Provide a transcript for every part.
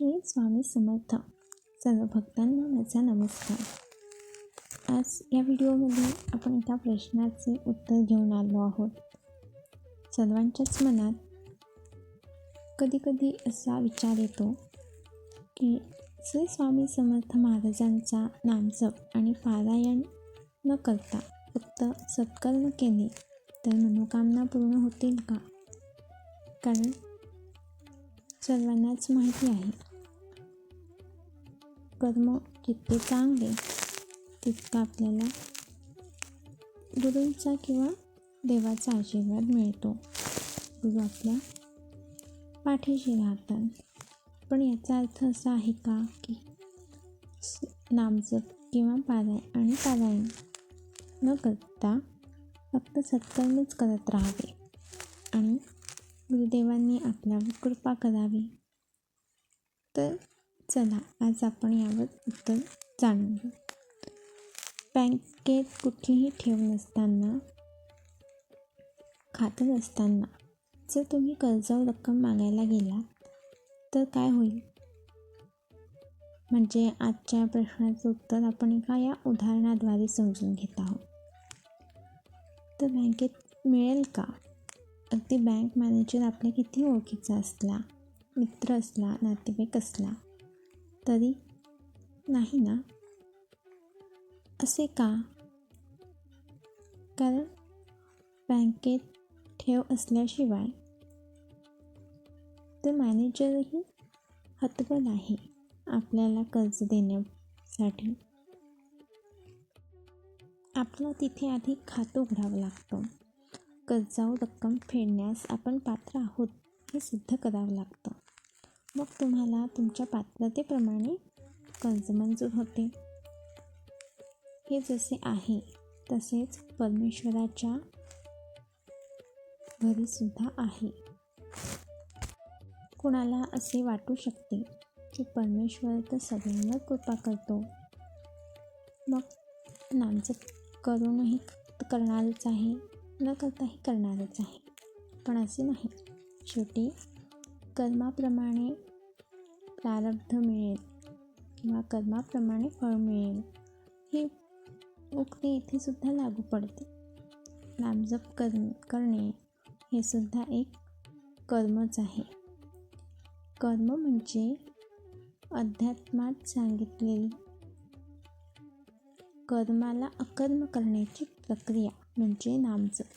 श्री स्वामी समर्थ सर्व भक्तांना माझा नमस्कार. आज या व्हिडिओमध्ये आपण एका प्रश्नाचे उत्तर घेऊन आलो आहोत. सर्वांच्याच मनात कधीकधी असा विचार येतो की श्री स्वामी समर्थ महाराजांचा नामजप आणि पारायण न करता फक्त सत्कर्म केले तर मनोकामना पूर्ण होतील का? कारण सर्वांनाच माहिती आहे कर्म जितके चांगले तितका आपल्याला गुरूंचा किंवा देवाचा आशीर्वाद मिळतो. गुरु आपल्या पाठीशी राहतात. पण याचा अर्थ असा आहे का की नामजप किंवा पारायण आणि पारायण न करता फक्त सत्कर्मच करत राहावे आणि गुरुदेवांनी आपल्यावर कृपा करावी. तर चला आज आपण यावर उत्तर जाणून घेऊ. बँकेत कुठलीही ठेव नसताना खातं नसताना जर तुम्ही कर्जावर रक्कम मागायला गेला तर काय होईल? म्हणजे आजच्या प्रश्नाचं उत्तर आपण एका या उदाहरणाद्वारे समजून घेत आहोत. तर बँकेत मिळेल का? अगदी बँक मॅनेजर आपल्या किती ओळखीचा असला मित्र असला नातेवाईक असला तरी नाही ना? असे का? कारण बँकेत ठेव असल्याशिवाय तर मॅनेजरही हतबल आहे आपल्याला कर्ज देण्यासाठी. आपलं तिथे आधी खातं उघडावं लागतं. कर्जावर रक्कम फेडण्यास आपण पात्र आहोत हे सिद्ध करावं लागतं. मग तुम्हाला तुमच्या पात्रतेप्रमाणे कर्ज मंजूर होते. हे जसे आहे तसेच परमेश्वराच्या घरीसुद्धा आहे. कुणाला असे वाटू शकते की परमेश्वर तर सगळ्यांवर कृपा करतो? मग नामचं करूनही करणारच आहे न करताही करणारच आहे. पण असे नाही. शेवटी कर्माप्रमाणे प्रारब्ध मिळेल किंवा कर्माप्रमाणे फळ मिळेल. ही उक्ती इथे सुद्धा लागू पडते. नामजप कर करणे हे सुद्धा एक कर्मच आहे. कर्म म्हणजे अध्यात्मात सांगितलेली कर्माला अकर्म करण्याची प्रक्रिया म्हणजे नामजप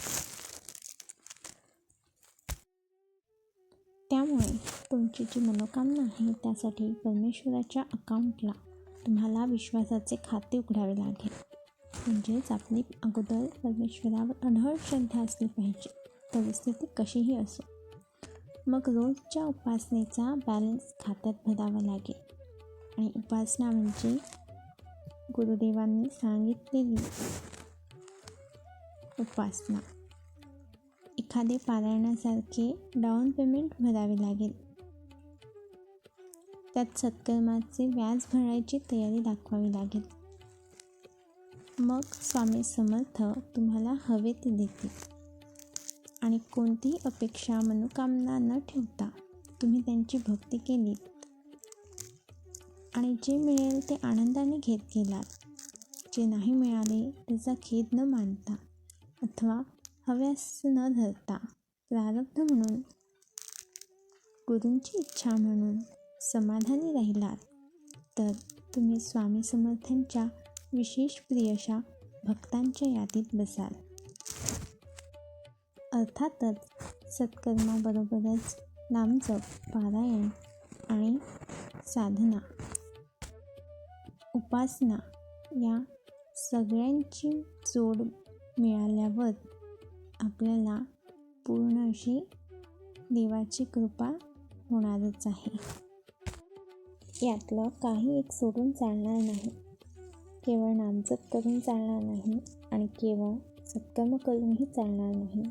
त्यामुळे तुमची जी मनोकामना आहे त्यासाठी परमेश्वराच्या अकाउंटला तुम्हाला विश्वासाचे खाते उघडावे लागेल. म्हणजेच आपली अगोदर परमेश्वरावर अढळ श्रद्धा असली पाहिजे. परिस्थिती कशीही असो. मग रोजच्या उपासनेचा बॅलन्स खात्यात भरावा लागेल. आणि उपासना म्हणजे गुरुदेवांनी सांगितलेली उपासना. एखादे पारायणासारखे डाऊन पेमेंट भरावे लागेल. त्यात सत्कर्माचे व्याज भरायची तयारी दाखवावी लागेल. मग स्वामी समर्थ तुम्हाला हवे ते देतील. आणि कोणतीही अपेक्षा मनोकामना न ठेवता तुम्ही त्यांची भक्ती केलीत आणि जे मिळेल ते आनंदाने घेत गेलात. जे नाही मिळाले त्याचा खेद न मानता अथवा हव्यास न धरता प्रारब्ध म्हणून गुरूंची इच्छा म्हणून समाधानी राहिलात तर तुम्ही स्वामी समर्थांच्या विशेष प्रियशा भक्तांच्या यादीत बसाल. अर्थातच सत्कर्माबरोबरच नामजप पारायण आणि साधना उपासना या सगळ्यांची जोड मिळाल्यावर आपल्याला पूर्ण अशी देवाची कृपा होणारच आहे. यातलं काही एक सोडून चालणार नाही. केवळ नामजप करून चालणार नाही आणि केवळ सत्कर्म करूनही चालणार नाही.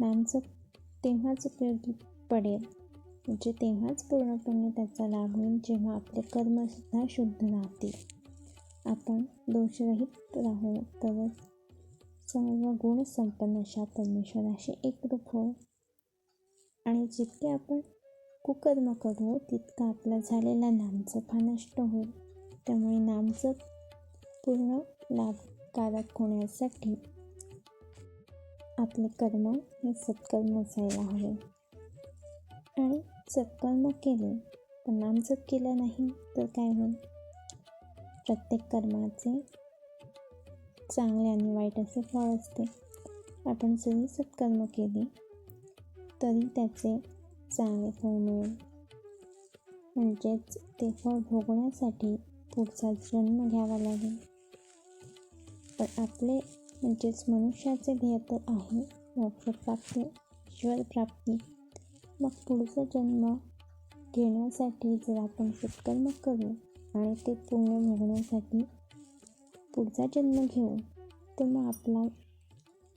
नामजप तेव्हाच उपयोगी पडेल म्हणजे तेव्हाच पूर्णपणे त्याचा लाभ होईल जेव्हा आपले कर्मसुद्धा शुद्ध राहतील आपण दोषरहित राहू तरच सर्व गुण संपन्न अशा परमेश्वराशी एकरूप होऊ. आणि जितके आपण कुकर्म करू तितका आपला झालेला नामजप हा नष्ट होईल. त्यामुळे नामजप पूर्ण लाभकारक होण्यासाठी आपले कर्म हे सत्कर्म असायला हवे. आणि सत्कर्म केले पण नामजप केलं नाही तर काय होईल? प्रत्येक कर्माचे चांगले आणि वाईट असे फळ असते. आपण जरी सत्कर्म केले तरी त्याचे चांगले फळ मिळेल. म्हणजेच ते फळ भोगण्यासाठी पुढचा जन्म घ्यावा लागेल. पण आपले म्हणजेच मनुष्याचे ध्येय तर आहे मोक्षप्राप्ती ईश्वरप्राप्ती मग पुढचा जन्म घेण्यासाठी जर आपण सत्कर्म करू आणि ते पुण्य भोगण्यासाठी पुढचा जन्म घेऊ तर मग आपला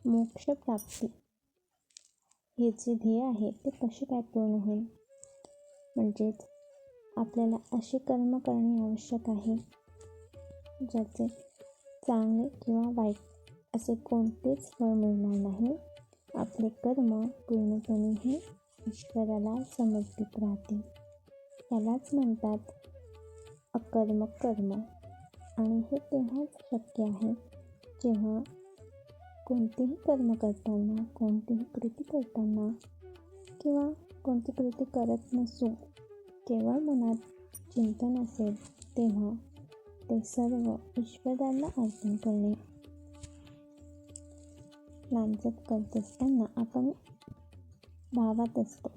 मोक्षप्राप्ती हे जे ध्येय आहे ते कसे काय पूर्ण होईल? म्हणजेच आपल्याला असे कर्म करणे आवश्यक आहे ज्याचे चांगले किंवा वाईट असे कोणतेच फळ मिळणार नाही. आपले कर्म पूर्णपणे हे ईश्वराला समर्पित राहतील. यालाच म्हणतात अकर्म कर्म आणि हे तेव्हाच शक्य आहे जेव्हा कोणतेही कर्म करताना कोणतीही कृती करताना किंवा कोणती कृती करत नसू केवळ मनात चिंतन असेल तेव्हा ते सर्व ईश्वराला अर्पण करणे. नामजप करत असताना आपण भावात असतो.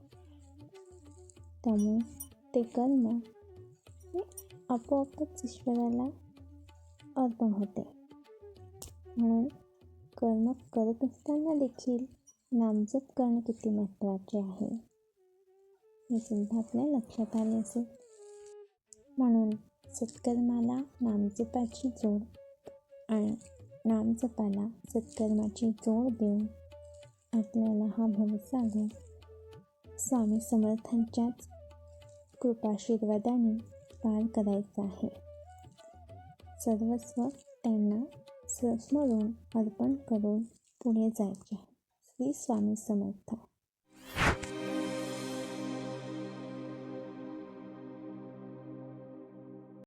त्यामुळे ते कर्म हे आपोआपच ईश्वराला अर्पण होते. म्हणून कर्म करत असताना देखील नामजप करणे किती महत्त्वाचे आहे? हे सुद्धा आपल्या लक्षात आले असेल. म्हणून सत्कर्माला नामजपाची जोड आणि नामजपाला सत्कर्माची जोड देऊन आपल्याला हा भवसागर स्वामी समर्थांच्याच कृपाशीर्वादाने पार करायचा आहे. सर्वस्व त्यांना स्मरून अर्पण करून पुढे जायचे. श्री स्वामी समर्थ.